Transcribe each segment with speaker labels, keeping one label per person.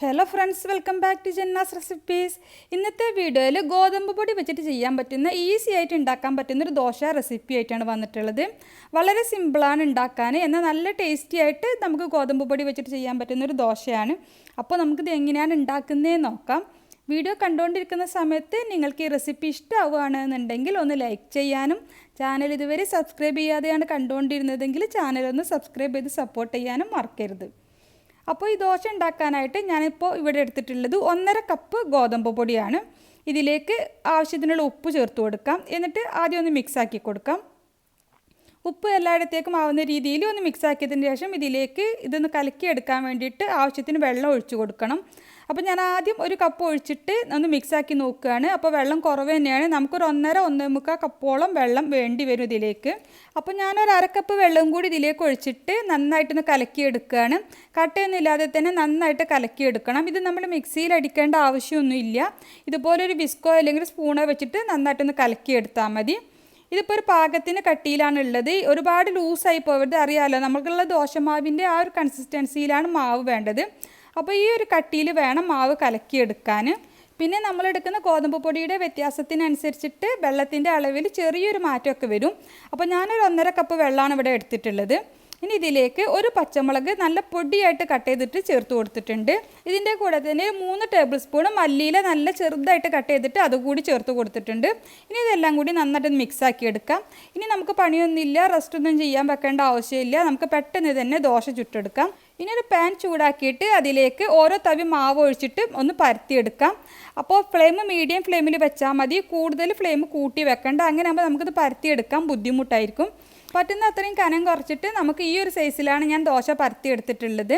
Speaker 1: Hello friends welcome back to Jannah's recipes ഇന്നത്തെ വീഡിയോയിൽ ഗോതമ്പ് പൊടി വെച്ചിട്ട് ചെയ്യാൻ പറ്റുന്ന ഈസി ആയിട്ട് ഉണ്ടാക്കാൻ പറ്റുന്ന ഒരു ദോശ റെസിപ്പി ആയിട്ടാണ് വന്നിട്ടുള്ളത്. വളരെ സിമ്പിളാണ് ഉണ്ടാക്കാൻ എന്നാൽ നല്ല ടേസ്റ്റി ആയിട്ട് നമുക്ക് ഗോതമ്പ് പൊടി വെച്ചിട്ട് ചെയ്യാൻ പറ്റുന്ന ഒരു ദോശയാണ്. അപ്പോൾ നമുക്കിത് എങ്ങനെയാണ് ഉണ്ടാക്കുന്നതെന്ന് നോക്കാം. വീഡിയോ കണ്ടുകൊണ്ടിരിക്കുന്ന സമയത്ത് നിങ്ങൾക്ക് ഈ റെസിപ്പി ഇഷ്ടമാവുകയാണെന്നുണ്ടെങ്കിൽ ഒന്ന് ലൈക്ക് ചെയ്യാനും ചാനൽ ഇതുവരെ സബ്സ്ക്രൈബ് ചെയ്യാതെയാണ് കണ്ടുകൊണ്ടിരുന്നതെങ്കിൽ ചാനൽ ഒന്ന് സബ്സ്ക്രൈബ് ചെയ്ത് സപ്പോർട്ട് ചെയ്യാനും മറക്കരുത്. അപ്പോൾ ഈ ദോശ ഉണ്ടാക്കാനായിട്ട് ഞാനിപ്പോൾ ഇവിടെ എടുത്തിട്ടുള്ളത് ഒന്നര കപ്പ് ഗോതമ്പ് പൊടിയാണ്. ഇതിലേക്ക് ആവശ്യത്തിനുള്ള ഉപ്പ് ചേർത്ത് കൊടുക്കാം. എന്നിട്ട് ആദ്യം ഒന്ന് മിക്സാക്കി കൊടുക്കാം. ഉപ്പ് എല്ലായിടത്തേക്കും ആവുന്ന രീതിയിൽ ഒന്ന് മിക്സാക്കിയതിന് ശേഷം ഇതിലേക്ക് ഇതൊന്ന് കലക്കി എടുക്കാൻ വേണ്ടിയിട്ട് ആവശ്യത്തിന് വെള്ളം ഒഴിച്ചു കൊടുക്കണം. അപ്പോൾ ഞാൻ ആദ്യം ഒരു കപ്പ് ഒഴിച്ചിട്ട് ഒന്ന് മിക്സാക്കി നോക്കുകയാണ്. അപ്പോൾ വെള്ളം കുറവ് തന്നെയാണ്. നമുക്കൊരു ഒന്നര ഒന്നേ മുക്കാൽ കപ്പോളം വെള്ളം വേണ്ടി വരും ഇതിലേക്ക്. അപ്പോൾ ഞാനൊരു അരക്കപ്പ് വെള്ളം കൂടി ഇതിലേക്ക് ഒഴിച്ചിട്ട് നന്നായിട്ടൊന്ന് കലക്കിയെടുക്കുകയാണ്. കട്ടയൊന്നുമില്ലാതെ തന്നെ നന്നായിട്ട് കലക്കിയെടുക്കണം. ഇത് നമ്മൾ മിക്സിയിൽ അടിക്കേണ്ട ആവശ്യമൊന്നുമില്ല. ഇതുപോലൊരു വിസ്കോ അല്ലെങ്കിൽ സ്പൂണോ വെച്ചിട്ട് നന്നായിട്ടൊന്ന് കലക്കിയെടുത്താൽ മതി. ഇതിപ്പോൾ ഒരു പാകത്തിന് കട്ടിയിലാണ് ഉള്ളത്. ഒരുപാട് ലൂസായി പോകരുത് അറിയാമല്ലോ നമുക്കുള്ള ദോശമാവിന്റെ ആ ഒരു കൺസിസ്റ്റൻസിയിലാണ് മാവ് വേണ്ടത്. അപ്പോൾ ഈ ഒരു കട്ടിയിൽ വേണം മാവ് കലക്കിയെടുക്കാൻ പിന്നെ നമ്മൾ എടുക്കുന്ന ഗോതമ്പ് പൊടിയുടെ വ്യത്യാസത്തിനനുസരിച്ചിട്ട് വെള്ളത്തിന്റെ അളവിൽ ചെറിയൊരു മാറ്റമൊക്കെ വരും. അപ്പോൾ ഞാനൊരു ഒന്നര കപ്പ് വെള്ളമാണ് ഇവിടെ എടുത്തിട്ടുള്ളത്. ഇനി ഇതിലേക്ക് ഒരു പച്ചമുളക് നല്ല പൊടിയായിട്ട് കട്ട് ചെയ്തിട്ട് ചേർത്ത് കൊടുത്തിട്ടുണ്ട്. ഇതിന്റെ കൂടെ തന്നെ മൂന്ന് ടേബിൾ സ്പൂൺ മല്ലിയില നല്ല ചെറുതായിട്ട് കട്ട് ചെയ്തിട്ട് അതുകൂടി ചേർത്ത് കൊടുത്തിട്ടുണ്ട്. ഇനി ഇതെല്ലാം കൂടി നന്നായിട്ട് മിക്സ് ആക്കി എടുക്കാം. ഇനി നമുക്ക് പണിയൊന്നുമില്ല റെസ്റ്റ് ഒന്നും ചെയ്യാൻ വെക്കേണ്ട ആവശ്യമില്ല. നമുക്ക് പെട്ടെന്ന് തന്നെ ദോശ ചുട്ടെടുക്കാം. ഇനി ഒരു പാൻ ചൂടാക്കിയിട്ട് അതിലേക്ക് ഓരോ തവി മാവ് ഒഴിച്ചിട്ട് ഒന്ന് പരത്തിയെടുക്കാം. അപ്പോൾ ഫ്ലെയിം മീഡിയം ഫ്ലെയിമിൽ വെച്ചാൽ മതി. കൂടുതൽ ഫ്ലെയിം കൂട്ടി വെക്കണ്ട. അങ്ങനെ ആകുമ്പോൾ നമുക്കിത് പരത്തിയെടുക്കാൻ ബുദ്ധിമുട്ടായിരിക്കും. പറ്റുന്ന അത്രയും കനം കുറച്ചിട്ട് നമുക്ക് ഈ ഒരു സൈസിലാണ് ഞാൻ ദോശ പരത്തിയെടുത്തിട്ടുള്ളത്.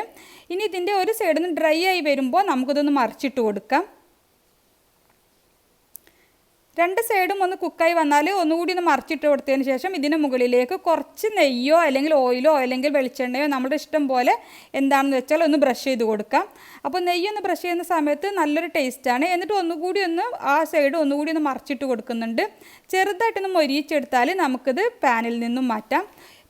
Speaker 1: ഇനി ഇതിന്റെ ഒരു സൈഡിൽ നിന്ന് ഡ്രൈ ആയി വരുമ്പോൾ നമുക്കിതൊന്ന് മറിച്ചിട്ട് കൊടുക്കാം. രണ്ട് സൈഡും ഒന്ന് കുക്കായി വന്നാൽ ഒന്നുകൂടി ഒന്ന് മറിച്ചിട്ട് കൊടുത്തതിന് ശേഷം ഇതിന് മുകളിലേക്ക് കുറച്ച് നെയ്യോ അല്ലെങ്കിൽ ഓയിലോ അല്ലെങ്കിൽ വെളിച്ചെണ്ണയോ നമ്മുടെ ഇഷ്ടം പോലെ എന്താണെന്ന് വെച്ചാൽ ഒന്ന് ബ്രഷ് ചെയ്ത് കൊടുക്കാം. അപ്പോൾ നെയ്യ് ഒന്ന് ബ്രഷ് ചെയ്യുന്ന സമയത്ത് നല്ലൊരു ടേസ്റ്റാണ് എന്നിട്ട് ഒന്നുകൂടി ഒന്ന് ആ സൈഡ് ഒന്നുകൂടി ഒന്ന് മറിച്ചിട്ട് കൊടുക്കുന്നുണ്ട്. ചെറുതായിട്ടൊന്ന് മൊരിയിച്ചെടുത്താൽ നമുക്കിത് പാനിൽ നിന്നും മാറ്റാം.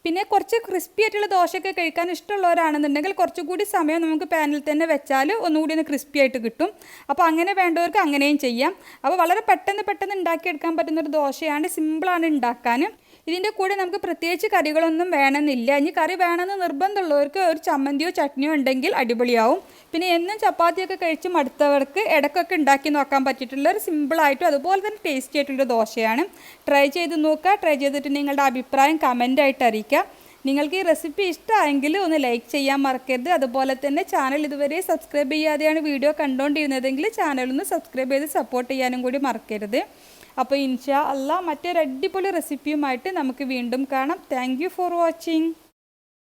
Speaker 1: പിന്നെ കുറച്ച് ക്രിസ്പി ആയിട്ടുള്ള ദോശയൊക്കെ കഴിക്കാൻ ഇഷ്ടമുള്ളവരാണെന്നുണ്ടെങ്കിൽ കുറച്ചുകൂടി സമയം നമുക്ക് പാനിൽ തന്നെ വെച്ചാൽ ഒന്നുകൂടി ഒന്ന് ക്രിസ്പി ആയിട്ട് കിട്ടും. അപ്പോൾ അങ്ങനെ വേണ്ടവർക്ക് അങ്ങനെയും ചെയ്യാം. അപ്പോൾ വളരെ പെട്ടെന്ന് പെട്ടെന്ന് ഉണ്ടാക്കിയെടുക്കാൻ പറ്റുന്ന ഒരു ദോശയാണ് സിമ്പിളാണ് ഉണ്ടാക്കാൻ. ഇതിന്റെ കൂടെ നമുക്ക് പ്രത്യേകിച്ച് കറികളൊന്നും വേണമെന്നില്ല. ഇനി കറി വേണമെന്ന് നിർബന്ധമുള്ളവർക്ക് ഒരു ചമ്മന്തിയോ ചട്നിയോ ഉണ്ടെങ്കിൽ അടിപൊളിയാവും. പിന്നെ എന്നും ചപ്പാത്തിയൊക്കെ കഴിച്ച് മടുത്തവർക്ക് ഇടക്കൊക്കെ ഉണ്ടാക്കി നോക്കാൻ പറ്റിയിട്ടുള്ള ഒരു സിമ്പിളായിട്ടും അതുപോലെ തന്നെ ടേസ്റ്റി ആയിട്ടുള്ള ദോശയാണ്. ട്രൈ ചെയ്ത് നോക്കുക. ട്രൈ ചെയ്തിട്ട് നിങ്ങളുടെ അഭിപ്രായം കമന്റായിട്ട് അറിയിക്കുക. നിങ്ങൾക്ക് ഈ റെസിപ്പി ഇഷ്ടമായെങ്കിൽ ഒന്ന് ലൈക്ക് ചെയ്യാൻ മറക്കരുത്. അതുപോലെ തന്നെ ചാനൽ ഇതുവരെ സബ്സ്ക്രൈബ് ചെയ്യാതെയാണ് വീഡിയോ കണ്ടുകൊണ്ടിരുന്നതെങ്കിൽ ചാനലൊന്ന് സബ്സ്ക്രൈബ് ചെയ്ത് സപ്പോർട്ട് ചെയ്യാനും കൂടി മറക്കരുത്. അപ്പോൾ ഇൻഷാ അല്ല മറ്റൊരു അടിപൊളി റെസിപ്പിയുമായിട്ട് നമുക്ക് വീണ്ടും കാണാം. Thank for watching